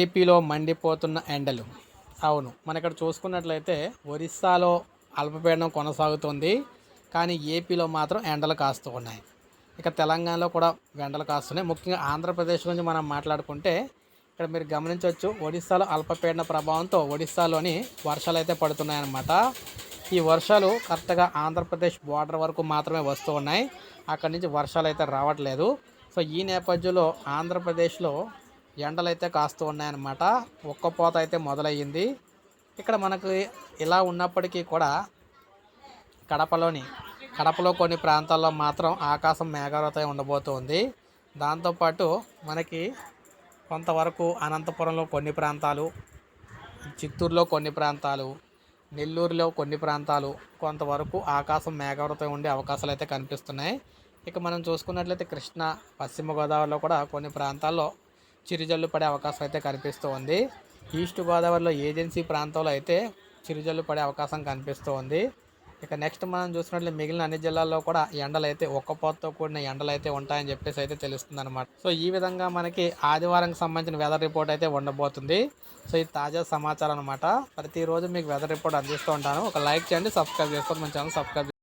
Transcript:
ఏపీలో మండిపోతున్న ఎండలు. అవును మన ఇక్కడ చూసుకున్నట్లయితే ఒరిస్సాలో అల్పపీడనం కొనసాగుతుంది. కానీ ఏపీలో మాత్రం ఎండలు కాస్తూ ఉన్నాయి. ఇక తెలంగాణలో కూడా ఎండలు కాస్తున్నాయి. ముఖ్యంగా ఆంధ్రప్రదేశ్ గురించి మనం మాట్లాడుకుంటే ఇక్కడ మీరు గమనించవచ్చు ఒడిస్సాలో అల్పపీడన ప్రభావంతో ఒడిస్సాలోని వర్షాలు అయితే పడుతున్నాయన్నమాట. ఈ వర్షాలు కరెక్ట్గా ఆంధ్రప్రదేశ్ బార్డర్ వరకు మాత్రమే వస్తూ ఉన్నాయి. అక్కడి నుంచి వర్షాలు అయితే రావట్లేదు. సో ఈ నేపథ్యంలో ఆంధ్రప్రదేశ్లో ఎండలు అయితే కాస్తూ ఉన్నాయన్నమాట. ఒక్కపోత అయితే మొదలయ్యింది. ఇక్కడ మనకు ఇలా ఉన్నప్పటికీ కూడా కడపలోని కడపలో కొన్ని ప్రాంతాల్లో మాత్రం ఆకాశం మేఘావృతమై ఉండబోతుంది. దాంతోపాటు మనకి కొంతవరకు అనంతపురంలో కొన్ని ప్రాంతాలు చిత్తూరులో కొన్ని ప్రాంతాలు నెల్లూరులో కొన్ని ప్రాంతాలు కొంతవరకు ఆకాశం మేఘావృతం ఉండే అవకాశాలు అయితే కనిపిస్తున్నాయి. ఇక మనం చూసుకున్నట్లయితే కృష్ణా పశ్చిమ గోదావరిలో కూడా కొన్ని ప్రాంతాల్లో చిరుజల్లు పడే అవకాశం అయితే కనిపిస్తూ ఉంది. ఈస్ట్ గోదావరిలో ఏజెన్సీ ప్రాంతంలో అయితే చిరుజల్లు పడే అవకాశం కనిపిస్తూ ఉంది. ఇక నెక్స్ట్ మనం చూసినట్లు మిగిలిన అన్ని జిల్లాల్లో కూడా ఎండలు అయితే ఒక్కపోతతో కూడిన ఎండలు అయితే ఉంటాయని చెప్పేసి అయితే తెలుస్తుంది అనమాట సో ఈ విధంగా మనకి ఆదివారంకి సంబంధించిన వెదర్ రిపోర్ట్ అయితే ఉండబోతుంది. సో ఇది తాజా సమాచారం అనమాట ప్రతిరోజు మీకు వెదర్ రిపోర్ట్ అందిస్తూ ఉంటాను. ఒక లైక్ చేయండి సబ్స్క్రైబ్ చేసుకోండి. మన ఛానల్ సబ్స్క్రైబ్